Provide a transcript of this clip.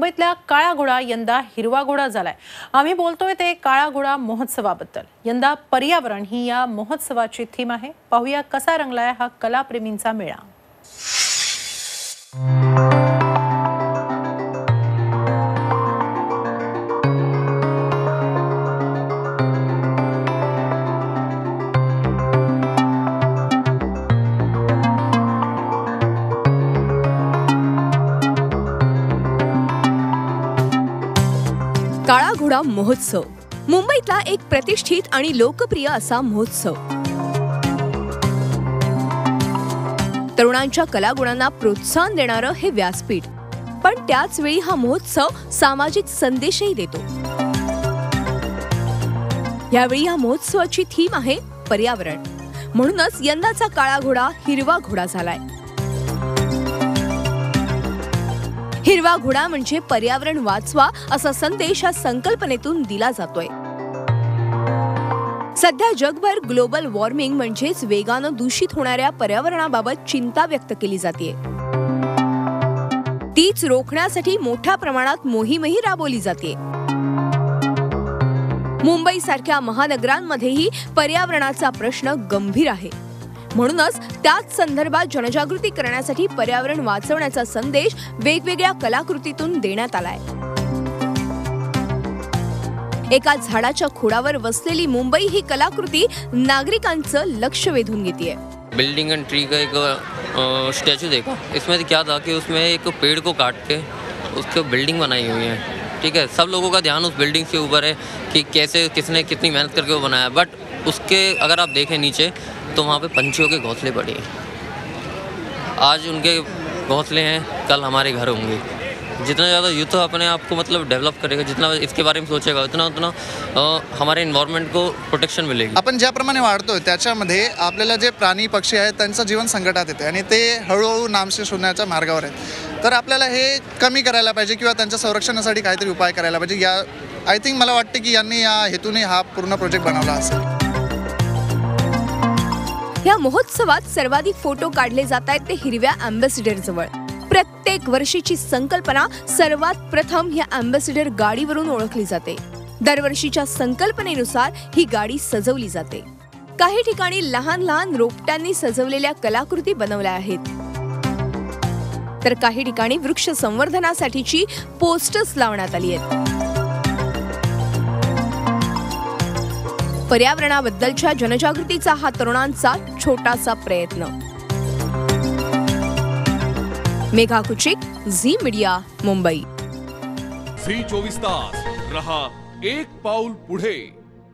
मुंबईतल्या काळा घोडा यंदा हिरवा घोडा झालाय. आम्ही बोलतोय ते काळा घोडा महोत्सवाबद्दल. यंदा पर्यावरण ही या महोत्सवाची थीम आहे. पाहूया कसा रंगलाय हा कलाप्रेमींचा मेळा. काळा घोडा महोत्सव. मुंबईतला एक प्रतिष्ठित आणि लोकप्रिय असा महोत्सव. तरुणांच्या कलागुणांना प्रोत्साहन देणारं हे व्यासपीठ. पण त्याच वेळी हा महोत्सव सामाजिक संदेशही देतो. यावेळी या महोत्सवाची थीम आहे पर्यावरण. म्हणूनच यंदाचा काळा घोडा हिरवा घोडा झालाय. हिरवा घोडा म्हणजे पर्यावरण वाचवा असा संदेश या संकल्पनेतून दिला जातोय. सध्या जगभर ग्लोबल वॉर्मिंग म्हणजेच वेगानं दूषित होणाऱ्या पर्यावरणाबाबत चिंता व्यक्त केली जाते. तीच रोखण्यासाठी मोठ्या प्रमाणात मोहीमही राबवली जाते. मुंबईसारख्या महानगरांमध्येही पर्यावरणाचा प्रश्न गंभीर आहे. म्हणूनच त्याच संदर्भात जनजागृती करण्यासाठी पर्यावरण वाचवण्याचा संदेश वेगवेगळ्या कलाकृतीतून देण्यात आलाय. एका झाडाच्या खोडावर वसलेली मुंबई ही कलाकृती नागरिकांचं लक्ष वेधून घेते बिल्डिंग एंड ट्री का एक स्टैचू देखा. इसमें क्या था कि उसमें एक पेड़ को काट के उसको बिल्डिंग बनाई हुई है। ठीक है? सब लोगों का ध्यान उस बिल्डिंग के ऊपर है कि कैसे किसने कितनी मेहनत करके वो बनाया। बट उसके अगर आप देखें नीचे तो वहाँ पे पंछियों के घोंसले पड़े हैं। आज उनके घोंसले हैं, कल हमारे घर होंगे। जितना ज़्यादा यूथ अपने आप को मतलब डेवलप करेगा, जितना इसके बारे में सोचेगा, उतना उतना हमारे इन्वायरमेंट को प्रोटेक्शन मिलेगी। आपण ज्याप्रमाणे वाढतोय, त्याच्यामध्ये आपल्याला जे प्राणी पक्षी आहेत, त्यांचं जीवन संकटात येते आणि ते हळूहळू नामशेष होण्याच्या मार्गावर आहेत. तर आपल्याला हे कमी करायला पाहिजे किंवा त्यांच्या संरक्षणासाठी काहीतरी उपाय करायला पाहिजे या आय थिंक मला वाटते की यांनी या हेतूने हा पूर्ण प्रोजेक्ट बनवला असेल. या महोत्सवात सर्वाधिक फोटो काढले जात आहेत ते हिरव्या अँबॅसिडर जवळ. प्रत्येक वर्षीची संकल्पना सर्वात प्रथम या अँबॅसिडर गाडीवरून ओळखली जाते. दरवर्षीच्या संकल्पनेनुसार ही गाडी सजवली जाते. काही ठिकाणी लहान लहान रोपट्यांनी सजवलेल्या कलाकृती बनवल्या आहेत. तर काही ठिकाणी वृक्ष संवर्धनासाठीची पोस्टर्स लावण्यात आली आहेत. पर्यावरणाबद्दलच्या जनजागृतीचा हा तरुणांचा छोटासा प्रयत्न. Megha Kuchik Zee Media Mumbai. Free चोवीस तास. रहा एक पाऊल पुढे.